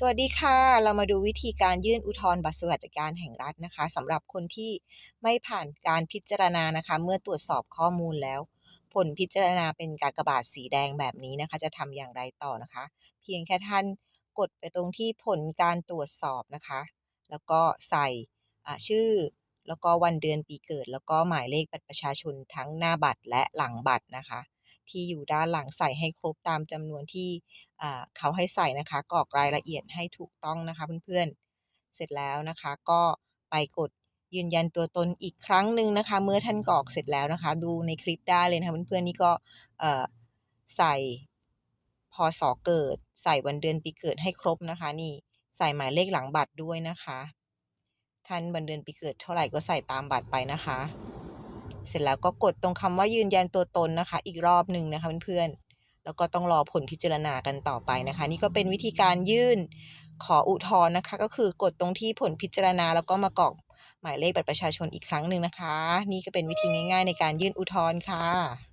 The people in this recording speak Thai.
สวัสดีค่ะ เรามาดูวิธีการยื่นอุทธรณ์บัตรสวัสดิการแห่งรัฐนะคะสำหรับคนที่ไม่ผ่านการพิจารณานะคะ เมื่อตรวจสอบข้อมูลแล้ว ผลพิจารณาเป็นกากบาทสีแดงแบบนี้นะคะ จะทำอย่างไรต่อนะคะ เพียงแค่ท่านกดไปตรงที่ผลการตรวจสอบนะคะ แล้วก็ใส่ชื่อ แล้วก็วันเดือนปีเกิด แล้วก็หมายเลขบัตรประชาชนทั้งหน้าบัตรและหลังบัตรนะคะ ที่อยู่ด้านหลังใส่ให้ครบตามจำนวนที่เขาให้ใส่นะคะกรอกรายละเอียดให้ถูกต้องนะคะเพื่อนๆ เสร็จแล้วนะคะก็ไปกดยืนยันตัวตนอีกครั้งหนึ่งนะคะ เมื่อท่านกรอกเสร็จแล้วนะคะ ดูในคลิปได้เลยนะคะเพื่อนๆนี่ก็เอ่อใส่พศเกิด ใส่วันเดือนปีเกิดให้ครบนะคะ นี่ใส่หมายเลขหลังบัตรด้วยนะคะ ท่านวันเดือนปีเกิดเท่าไหร่ก็ใส่ตามบัตรไปนะคะ เสร็จแล้วก็กดตรงคำว่ายืนยันตัวตนนะคะ อีกรอบหนึ่งนะคะเพื่อนๆแล้วก็ต้องรอผลพิจารณากันต่อไปนะคะ นี่ก็เป็นวิธีการยื่นขออุทธรณ์นะคะ ก็คือกดตรงที่ผลพิจารณา แล้วก็มากรอกหมายเลขบัตรประชาชนอีกครั้งหนึ่งนะคะ นี่ก็เป็นวิธีง่าย ๆ ในการยื่นอุทธรณ์ค่ะ